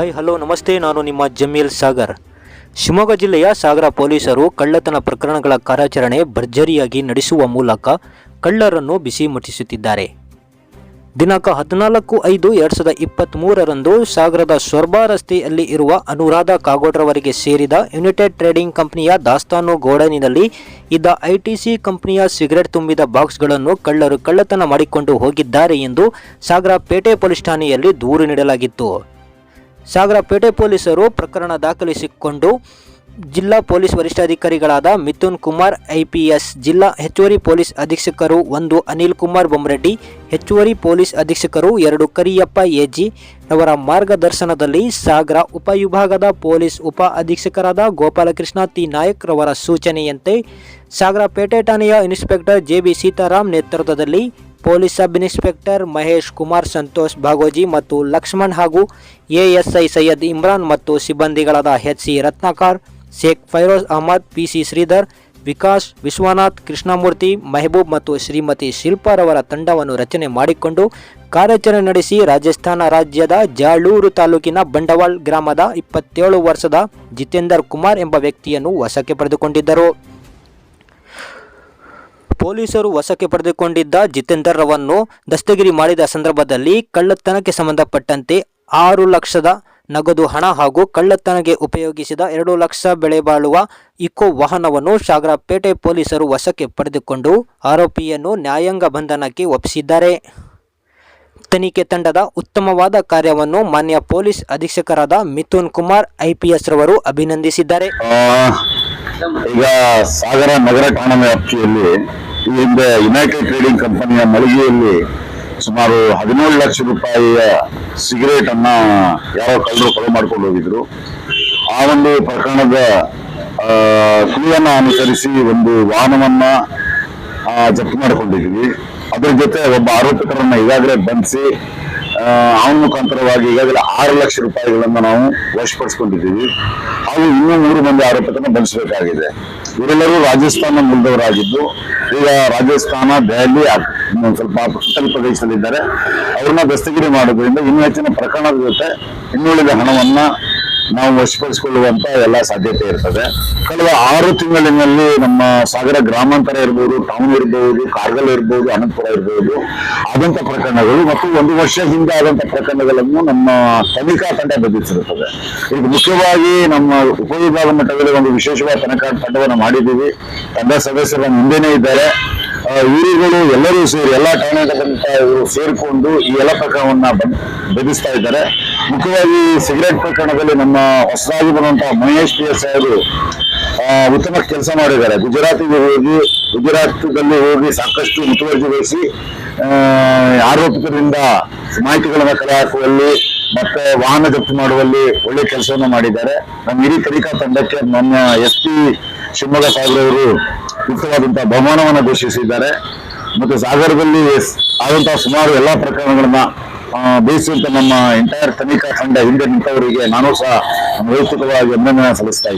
Hi hello ನಮಸ್ತೆ, ನಾನು ನಿಮ್ಮ ಜಮೀಲ್ ಸಾಗರ್. ಶಿವಮೊಗ್ಗ ಜಿಲ್ಲೆಯ ಸಾಗರ ಪೊಲೀಸರು ಕಳ್ಳತನ ಪ್ರಕರಣಗಳ ಕಾರ್ಯಾಚರಣೆ ಭರ್ಜರಿಯಾಗಿ ನಡೆಸುವ ಮೂಲಕ ಕಳ್ಳರನ್ನು ಬಿಸಿ ಮುಟ್ಟಿಸುತ್ತಿದ್ದಾರೆ. ದಿನಾಂಕ ಹದಿನಾಲ್ಕು ಐದು ಎರಡು ಸಾವಿರದ ಇಪ್ಪತ್ತ್ಮೂರರಂದು ಸಾಗರದ ಸೊರ್ಬಾ ರಸ್ತೆಯಲ್ಲಿ ಇರುವ ಅನುರಾಧ ಕಾಗೋಡ್ರವರಿಗೆ ಸೇರಿದ ಯುನೈಟೆಡ್ ಟ್ರೇಡಿಂಗ್ ಕಂಪನಿಯ ದಾಸ್ತಾನು ಗೋಡನಿನಲ್ಲಿ ಇದ್ದ ಐಟಿಸಿ ಕಂಪನಿಯ ಸಿಗರೆಟ್ ತುಂಬಿದ ಬಾಕ್ಸ್ಗಳನ್ನು ಕಳ್ಳರು ಕಳ್ಳತನ ಮಾಡಿಕೊಂಡು ಹೋಗಿದ್ದಾರೆ ಎಂದು ಸಾಗರ ಪೇಟೆ ಪೊಲೀಸ್ ಠಾಣೆಯಲ್ಲಿ ದೂರು ನೀಡಲಾಗಿತ್ತು. ಸಾಗರ ಪೇಟೆ ಪೊಲೀಸರು ಪ್ರಕರಣ ದಾಖಲಿಸಿಕೊಂಡು ಜಿಲ್ಲಾ ಪೊಲೀಸ್ ವರಿಷ್ಠಾಧಿಕಾರಿಗಳಾದ ಮಿಥುನ್ ಕುಮಾರ್, ಐಪಿಎಸ್ ಜಿಲ್ಲಾ ಹೆಚ್ಚುವರಿ ಪೊಲೀಸ್ ಅಧೀಕ್ಷಕರು ಒಂದು ಅನಿಲ್ ಕುಮಾರ್ ಬೊಮ್ರೆಡ್ಡಿ, ಹೆಚ್ಚುವರಿ ಪೊಲೀಸ್ ಅಧೀಕ್ಷಕರು ಎರಡು ಕರಿಯಪ್ಪ ಎಜಿ. ಅವರ ಮಾರ್ಗದರ್ಶನದಲ್ಲಿ ಸಾಗರ ಉಪವಿಭಾಗದ ಪೊಲೀಸ್ ಉಪ ಅಧೀಕ್ಷಕರಾದ ಗೋಪಾಲಕೃಷ್ಣ ತಿ ನಾಯಕ್ ರವರ ಸೂಚನೆಯಂತೆ ಸಾಗರ ಪೇಟೆ ಠಾಣೆಯ ಇನ್ಸ್ಪೆಕ್ಟರ್ ಜೆ. ಬಿ. ಸೀತಾರಾಮ್ ನೇತೃತ್ವದಲ್ಲಿ police sub inspector Mahesh Kumar Santosh Bhagoji ಮತ್ತು ಲಕ್ಷ್ಮಣ್ ಹಾಗೂ ಎಎಸ್ಐ ಸೈಯದ್ ಇಮ್ರಾನ್ ಮತ್ತು ಸಿಬ್ಬಂದಿಗಳಾದ H C Ratnakar, Sheikh Feroz Ahmed, P C Shridhar, Vikas Vishwanath, Krishnamurthy, Mehboob ಮತ್ತು ಶ್ರೀಮತಿ ಶಿಲ್ಪಾರವರ ತಂಡವನ್ನು ರಚನೆ ಮಾಡಿಕೊಂಡು ಕಾರ್ಯಾಚರಣೆ ನಡೆಸಿ ರಾಜಸ್ಥಾನ ರಾಜ್ಯದ ಜಾಳೂರು ತಾಲೂಕಿನ ಬಂಡವಾಳ್ ಗ್ರಾಮದ ಇಪ್ಪತ್ತೇಳು ವರ್ಷದ ಜಿತೇಂದರ್ ಕುಮಾರ್ ಎಂಬ ವ್ಯಕ್ತಿಯನ್ನು ವಶಕ್ಕೆ ಪಡೆದುಕೊಂಡಿದ್ದರು. ಪೊಲೀಸರು ವಶಕ್ಕೆ ಪಡೆದುಕೊಂಡಿದ್ದ ಜಿತೇಂದರ್ ರವನ್ನು ದಸ್ತಗಿರಿ ಮಾಡಿದ ಸಂದರ್ಭದಲ್ಲಿ ಕಳ್ಳತನಕ್ಕೆ ಸಂಬಂಧಪಟ್ಟಂತೆ ಆರು ಲಕ್ಷದ ನಗದು ಹಣ ಹಾಗೂ ಕಳ್ಳತನಗೆ ಉಪಯೋಗಿಸಿದ ಎರಡು ಲಕ್ಷ ಬೆಳೆ ಬಾಳುವ ಇಕೋ ವಾಹನವನ್ನು ಸಾಗರಪೇಟೆ ಪೊಲೀಸರು ವಶಕ್ಕೆ ಪಡೆದುಕೊಂಡು ಆರೋಪಿಯನ್ನು ನ್ಯಾಯಾಂಗ ಬಂಧನಕ್ಕೆ ಒಪ್ಪಿಸಿದ್ದಾರೆ. ತನಿಖೆ ತಂಡದ ಉತ್ತಮವಾದ ಕಾರ್ಯವನ್ನು ಮಾನ್ಯ ಪೊಲೀಸ್ ಅಧೀಕ್ಷಕರಾದ ಮಿಥುನ್ ಕುಮಾರ್, ಐಪಿಎಸ್ ರವರು ಅಭಿನಂದಿಸಿದ್ದಾರೆ. ಈಗ ಸಾಗರ ನಗರ ಠಾಣೆ ವ್ಯಾಪ್ತಿಯಲ್ಲಿ ಹಿಂದೆ ಯುನೈಟೆಡ್ ಟ್ರೇಡಿಂಗ್ ಕಂಪನಿಯ ಮಳಿಗೆಯಲ್ಲಿ ಸುಮಾರು ಹದಿನೇಳು ಲಕ್ಷ ರೂಪಾಯಿಯ ಸಿಗರೇಟ್ ಅನ್ನ ಯಾರೋ ಕಳ್ಳರು ಕೊಲೆ ಮಾಡ್ಕೊಂಡು ಹೋಗಿದ್ರು. ಆ ಒಂದು ಪ್ರಕರಣದ ಕ್ಲೂವನ್ನ ಅನುಸರಿಸಿ ಒಂದು ವಾಹನವನ್ನ ಜಪ್ತಿ ಮಾಡಿಕೊಂಡಿದ್ವಿ ಅದ್ರ ಜೊತೆ ಒಬ್ಬ ಆರೋಪಿತರನ್ನ ಈಗಾಗಲೇ ಬಂಧಿಸಿ ಅವನ ಮುಖಾಂತರವಾಗಿ ಈಗಾಗಲೇ ಆರು ಲಕ್ಷ ರೂಪಾಯಿಗಳನ್ನ ನಾವು ವಶಪಡಿಸಿಕೊಂಡಿದ್ದೀವಿ. ಹಾಗೂ ಇನ್ನೂ ಮೂರು ಮಂದಿ ಆರೋಪಿತರನ್ನ ಬಂಧಿಸಬೇಕಾಗಿದೆ. ಇವರೆಲ್ಲರೂ ರಾಜಸ್ಥಾನ ಮೂಲದವರಾಗಿದ್ದು, ಈಗ ರಾಜಸ್ಥಾನ, ದೆಹಲಿ ಸ್ವಲ್ಪ ಸುತ್ತಲ ಪ್ರದೇಶದಲ್ಲಿದ್ದಾರೆ. ಅವ್ರನ್ನ ದಸ್ತಗಿರಿ ಮಾಡೋದ್ರಿಂದ ಇನ್ನೂ ಹೆಚ್ಚಿನ ಪ್ರಕರಣದ ಜೊತೆ ಇನ್ನುಳಿದ ಹಣವನ್ನ ನಾವು ವಶಪಡಿಸಿಕೊಳ್ಳುವಂತ ಎಲ್ಲ ಸಾಧ್ಯತೆ ಇರ್ತದೆ. ಕಳೆದ ಆರು ತಿಂಗಳಿನಲ್ಲಿ ನಮ್ಮ ಸಾಗರ ಗ್ರಾಮಾಂತರ ಇರ್ಬೋದು ಟೌನ್ ಇರ್ಬೋದು, ಕಾರ್ಗಲ್ ಇರ್ಬೋದು, ಅನಂತಪುರ ಇರ್ಬೋದು, ಆದಂತ ಪ್ರಕರಣಗಳು ಮತ್ತು ಒಂದು ವರ್ಷ ಹಿಂದೆ ಆದಂತ ಪ್ರಕರಣಗಳನ್ನು ನಮ್ಮ ತನಿಖಾ ತಂಡ ಬಂಧಿಸಿರುತ್ತದೆ ಇದು ಮುಖ್ಯವಾಗಿ ನಮ್ಮ ಉಪವಿಭಾಗ ಮಟ್ಟದಲ್ಲಿ ಒಂದು ವಿಶೇಷವಾದ ತನಿಖಾ ತಂಡವನ್ನು ಮಾಡಿದ್ದೀವಿ. ತಂಡ ಸದಸ್ಯರ ಮುಂದೆನೇ ಇದ್ದಾರೆ. ಇವರುಗಳು ಎಲ್ಲರೂ ಸೇರಿ ಎಲ್ಲಾ ಠಾಣೆಗಳಂತ ಇವರು ಸೇರಿಕೊಂಡು ಈ ಎಲ್ಲ ಪ್ರಕರಣವನ್ನ ಬೆದಿಸ್ತಾ ಇದ್ದಾರೆ. ಮುಖ್ಯವಾಗಿ ಸಿಗರೇಟ್ ಪ್ರಕರಣದಲ್ಲಿ ನಮ್ಮ ಹೊಸದಾಗಿ ಬರುವಂತಹ ಮಹೇಶ್ ಪಿ ಎಸ್ ಅವರು ಉತ್ತಮ ಕೆಲಸ ಮಾಡಿದ್ದಾರೆ. ಗುಜರಾತಿಗೆ ಹೋಗಿ, ಗುಜರಾತದಲ್ಲಿ ಹೋಗಿ ಸಾಕಷ್ಟು ಮುತುವರ್ಜಿ ವಹಿಸಿ ಆರೋಪಿತರಿಂದ ಮಾಹಿತಿಗಳನ್ನು ಕಲೆ ಹಾಕುವಲ್ಲಿ ಮತ್ತೆ ವಾಹನ ಜಪ್ತಿ ಮಾಡುವಲ್ಲಿ ಒಳ್ಳೆ ಕೆಲಸವನ್ನು ಮಾಡಿದ್ದಾರೆ. ನಮ್ಮ ಇಡೀ ತನಿಖಾ ತಂಡಕ್ಕೆ ನಮ್ಮ ಎಸ್ ಪಿ ಶಿವಮೊಗ್ಗ ಸಾಗರವರು ಉತ್ತಮವಾದಂತಹ ಬಹುಮಾನವನ್ನು ಘೋಷಿಸಿದ್ದಾರೆ. ಮತ್ತು ಸಾಗರದಲ್ಲಿ ಆದಂತಹ ಸುಮಾರು ಎಲ್ಲಾ ಪ್ರಕರಣಗಳನ್ನ ಬೇಯಿಸುವಂತ ನಮ್ಮ ಎಂಟೈರ್ ತನಿಖಾ ತಂಡ ಹಿಂದೆ ನಿಂತವರಿಗೆ ನಾನು ಸಹ ವೈಯಕ್ತಿಕವಾಗಿ ಅಭಿನಂದನೆ ಸಲ್ಲಿಸ್ತಾ